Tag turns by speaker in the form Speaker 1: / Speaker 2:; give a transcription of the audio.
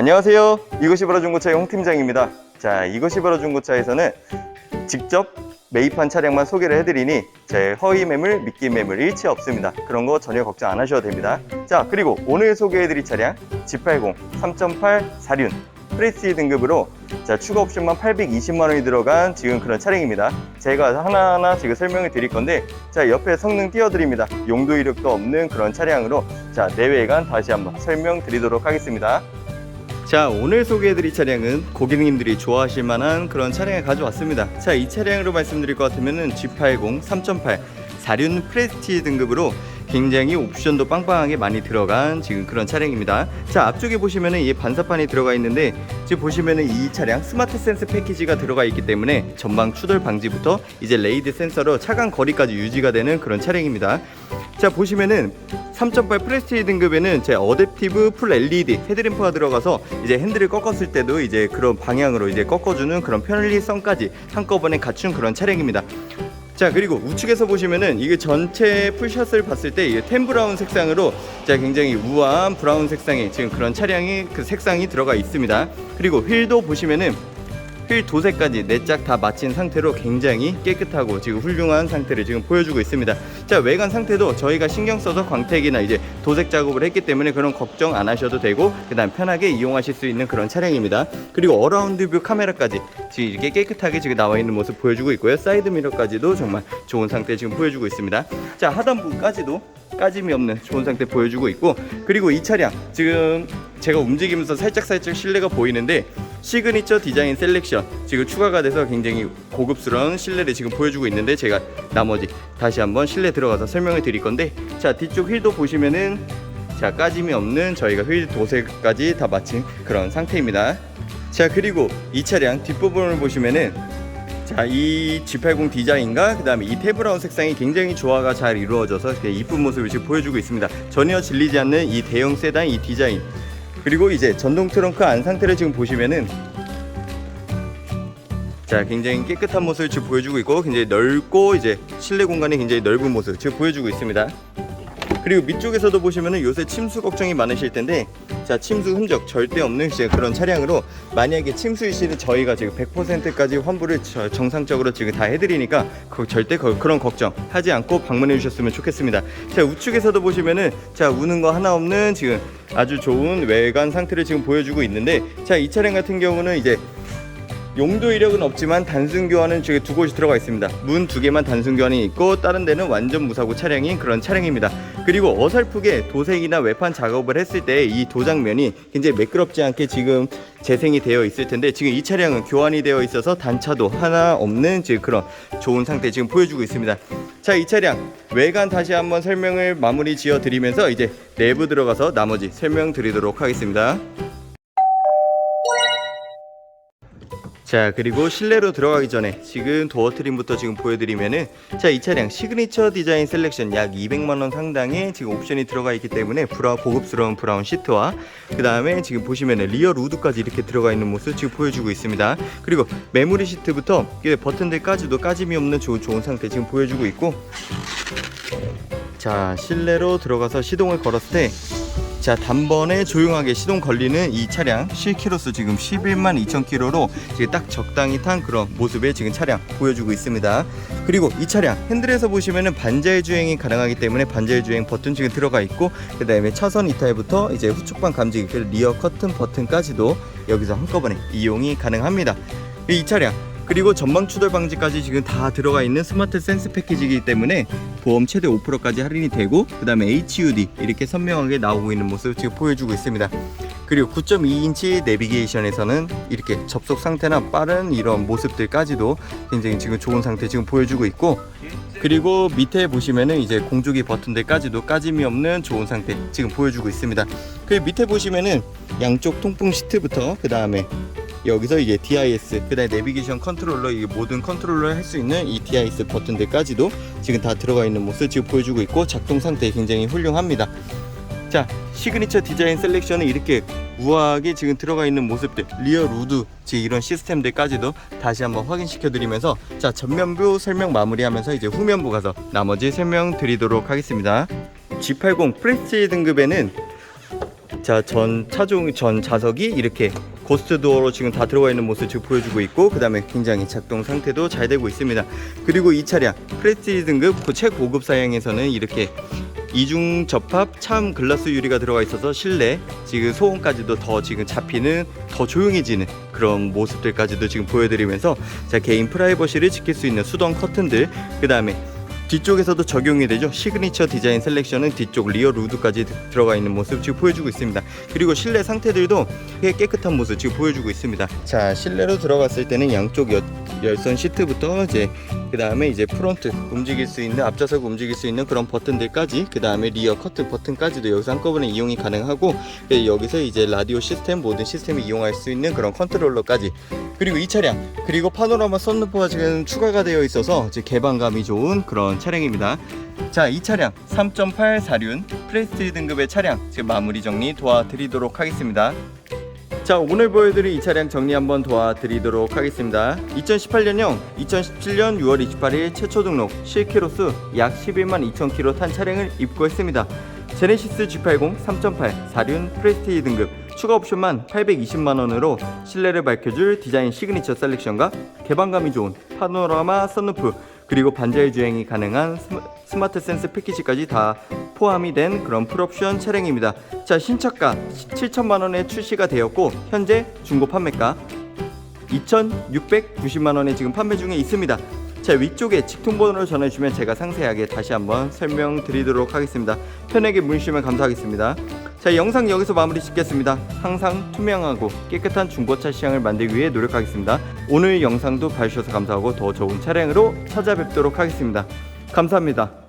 Speaker 1: 안녕하세요. 이것이 바로 중고차의 홍 팀장입니다. 자, 이것이 바로 중고차에서는 직접 매입한 차량만 소개를 해드리니 제 허위 매물, 미끼 매물 일치 없습니다. 그런 거 전혀 걱정 안 하셔도 됩니다. 자, 그리고 오늘 소개해드릴 차량 G80 3.8 4륜 프레스티 등급으로 자, 추가 옵션만 820만 원이 들어간 지금 그런 차량입니다. 제가 하나하나 지금 설명을 드릴 건데 자, 옆에 성능 띄워드립니다. 용도 이력도 없는 그런 차량으로 자, 내외관 다시 한번 설명드리도록 하겠습니다. 자 오늘 소개해드릴 차량은 고객님들이 좋아하실 만한 그런 차량을 가져왔습니다. 자 이 차량으로 말씀드릴 것 같으면 G80 3.8 4륜 프레스티 등급으로 굉장히 옵션도 빵빵하게 많이 들어간 지금 그런 차량입니다 자 앞쪽에 보시면은 이 반사판이 들어가 있는데 지금 보시면은 이 차량 스마트 센스 패키지가 들어가 있기 때문에 전방 추돌 방지부터 이제 레이드 센서로 차간 거리까지 유지가 되는 그런 차량입니다 자 보시면은 3.8 프레스티 등급에는 제 어댑티브 풀 LED 헤드램프가 들어가서 이제 핸들을 꺾었을 때도 이제 그런 방향으로 이제 꺾어주는 그런 편리성까지 한꺼번에 갖춘 그런 차량입니다. 자 그리고 우측에서 보시면은 이게 전체 풀샷을 봤을 때 이게 템 브라운 색상으로 자 굉장히 우아한 브라운 색상의 지금 그런 차량이 그 색상이 들어가 있습니다. 그리고 휠도 보시면은 휠 도색까지 네 짝 다 마친 상태로 굉장히 깨끗하고 지금 훌륭한 상태를 지금 보여주고 있습니다. 자 외관 상태도 저희가 신경 써서 광택이나 이제 도색 작업을 했기 때문에 그런 걱정 안 하셔도 되고 그다음 편하게 이용하실 수 있는 그런 차량입니다. 그리고 어라운드 뷰 카메라까지 지금 이렇게 깨끗하게 지금 나와 있는 모습 보여주고 있고요. 사이드 미러까지도 정말 좋은 상태 지금 보여주고 있습니다. 자 하단부까지도 까짐이 없는 좋은 상태 보여주고 있고 그리고 이 차량 지금 제가 움직이면서 살짝 살짝 실내가 보이는데 시그니처 디자인 셀렉션 지금 추가가 돼서 굉장히 고급스러운 실내를 지금 보여주고 있는데 제가 나머지 다시 한번 실내 들어가서 설명을 드릴 건데 자 뒤쪽 휠도 보시면은 자 까짐이 없는 저희가 휠 도색까지 다 마친 그런 상태입니다 자 그리고 이 차량 뒷부분을 보시면은 자, 이 G80 디자인과 그다음에 이 테브라운 색상이 굉장히 조화가 잘 이루어져서 이쁜 모습을 지금 보여주고 있습니다. 전혀 질리지 않는 이 대형 세단 이 디자인. 그리고 이제 전동 트렁크 안 상태를 지금 보시면은 자, 굉장히 깨끗한 모습을 지금 보여주고 있고 굉장히 넓고 이제 실내 공간이 굉장히 넓은 모습 지금 보여주고 있습니다. 그리고 밑쪽에서도 보시면은 요새 침수 걱정이 많으실 텐데 자 침수 흔적 절대 없는 이제 그런 차량으로 만약에 침수이시는 저희가 지금 100%까지 환불을 저- 정상적으로 지금 다 해드리니까 그 절대 그, 그런 걱정 하지 않고 방문해 주셨으면 좋겠습니다. 자 우측에서도 보시면은 자 우는 거 하나 없는 지금 아주 좋은 외관 상태를 지금 보여주고 있는데 자 이 차량 같은 경우는 이제 용도 이력은 없지만 단순 교환은 지금 두 곳이 들어가 있습니다. 문 두 개만 단순 교환이 있고 다른 데는 완전 무사고 차량인 그런 차량입니다. 그리고 어설프게 도색이나 외판 작업을 했을 때 이 도장면이 굉장히 매끄럽지 않게 지금 재생이 되어 있을 텐데 지금 이 차량은 교환이 되어 있어서 단차도 하나 없는 지금 그런 좋은 상태 지금 보여주고 있습니다. 자, 이 차량 외관 다시 한번 설명을 마무리 지어 드리면서 이제 내부 들어가서 나머지 설명 드리도록 하겠습니다. 자 그리고 실내로 들어가기 전에 지금 도어 트림부터 지금 보여드리면은 자 이 차량 시그니처 디자인 셀렉션 약 200만원 상당의 지금 옵션이 들어가 있기 때문에 브라 고급스러운 브라운 시트와 그 다음에 지금 보시면은 리어 루드까지 이렇게 들어가 있는 모습 지금 보여주고 있습니다. 그리고 메모리 시트부터 이 버튼들까지도 까짐이 없는 좋은, 좋은 상태 지금 보여주고 있고 자 실내로 들어가서 시동을 걸었을 때 자 단번에 조용하게 시동 걸리는 이 차량 실키로수 지금 11만 2천 킬로로 지금 딱 적당히 탄 그런 모습의 지금 차량 보여주고 있습니다. 그리고 이 차량 핸들에서 보시면은 반자의 주행이 가능하기 때문에 반자의 주행 버튼 지금 들어가 있고 그 다음에 차선 이탈부터 이제 후측방 감지 그 리어 커튼 버튼까지도 여기서 한꺼번에 이용이 가능합니다. 이 차량 그리고 전방 추돌 방지까지 지금 다 들어가 있는 스마트 센스 패키지이기 때문에 보험 최대 5%까지 할인이 되고 그 다음에 HUD 이렇게 선명하게 나오고 있는 모습 지금 보여주고 있습니다. 그리고 9.2인치 내비게이션에서는 이렇게 접속 상태나 빠른 이런 모습들까지도 굉장히 지금 좋은 상태 지금 보여주고 있고 그리고 밑에 보시면은 이제 공조기 버튼들까지도 까짐이 없는 좋은 상태 지금 보여주고 있습니다. 그 밑에 보시면은 양쪽 통풍 시트부터 그 다음에 여기서 이제 DIS, 그다음에 내비게이션 컨트롤러, 이 모든 컨트롤러 할 수 있는 이 DIS 버튼들까지도 지금 다 들어가 있는 모습 지금 보여주고 있고 작동 상태 굉장히 훌륭합니다. 자, 시그니처 디자인 셀렉션은 이렇게 우아하게 지금 들어가 있는 모습들, 리어 루드, 지금 이런 시스템들까지도 다시 한번 확인시켜 드리면서 자, 전면부 설명 마무리하면서 이제 후면부 가서 나머지 설명 드리도록 하겠습니다. G80 프레스티 등급에는 자 자, 전 차종 전 좌석이 이렇게 고스트 도어로 지금 다 들어가 있는 모습 지금 보여주고 있고 그다음에 굉장히 작동 상태도 잘 되고 있습니다. 그리고 이 차량 프레스티지 등급 그 최고급 사양에서는 이렇게 이중 접합 참 글라스 유리가 들어가 있어서 실내 지금 소음까지도 더 지금 잡히는 더 조용해지는 그런 모습들까지도 지금 보여드리면서 자 개인 프라이버시를 지킬 수 있는 수동 커튼들 그 다음에 뒤쪽에서도 적용이 되죠. 시그니처 디자인 셀렉션은 뒤쪽 리어 루드까지 들어가 있는 모습 지금 보여주고 있습니다. 그리고 실내 상태들도 꽤 깨끗한 모습 지금 보여주고 있습니다. 자, 실내로 들어갔을 때는 양쪽 여, 열선 시트부터 이제 그 다음에 이제 프론트 움직일 수 있는 앞좌석 움직일 수 있는 그런 버튼들까지 그 다음에 리어 커튼 버튼까지도 여기서 한꺼번에 이용이 가능하고 예, 여기서 이제 라디오 시스템 모든 시스템을 이용할 수 있는 그런 컨트롤러까지 그리고 이 차량 그리고 파노라마 썬루프가 지금 추가가 되어 있어서 이제 개방감이 좋은 그런 차량입니다. 자, 이 차량 3.8 사륜 프레스티지 등급의 차량 지금 마무리 정리 도와드리도록 하겠습니다. 자 오늘 보여드릴 이 차량 정리 한번 도와드리도록 하겠습니다. 2018년형 2017년 6월 28일 최초 등록 실키로수 약 11만 2천 킬로 탄 차량을 입고했습니다. 제네시스 G80 3.8 4륜 프레스티지 등급 추가 옵션만 820만원으로 실내를 밝혀줄 디자인 시그니처 셀렉션과 개방감이 좋은 파노라마 썬루프 그리고 반자율 주행이 가능한 스마- 스마트 센스 패키지까지 다 포함이 된 그런 풀옵션 차량입니다. 자 신차가 7천만 원에 출시가 되었고 현재 중고 판매가 2,690만 원에 지금 판매 중에 있습니다. 자 위쪽에 직통번호를 전해주시면 제가 상세하게 다시 한번 설명드리도록 하겠습니다. 편하게 문의주시면 감사하겠습니다. 자 영상 여기서 마무리 짓겠습니다. 항상 투명하고 깨끗한 중고차 시장을 만들기 위해 노력하겠습니다. 오늘 영상도 봐주셔서 감사하고 더 좋은 차량으로 찾아뵙도록 하겠습니다. 감사합니다.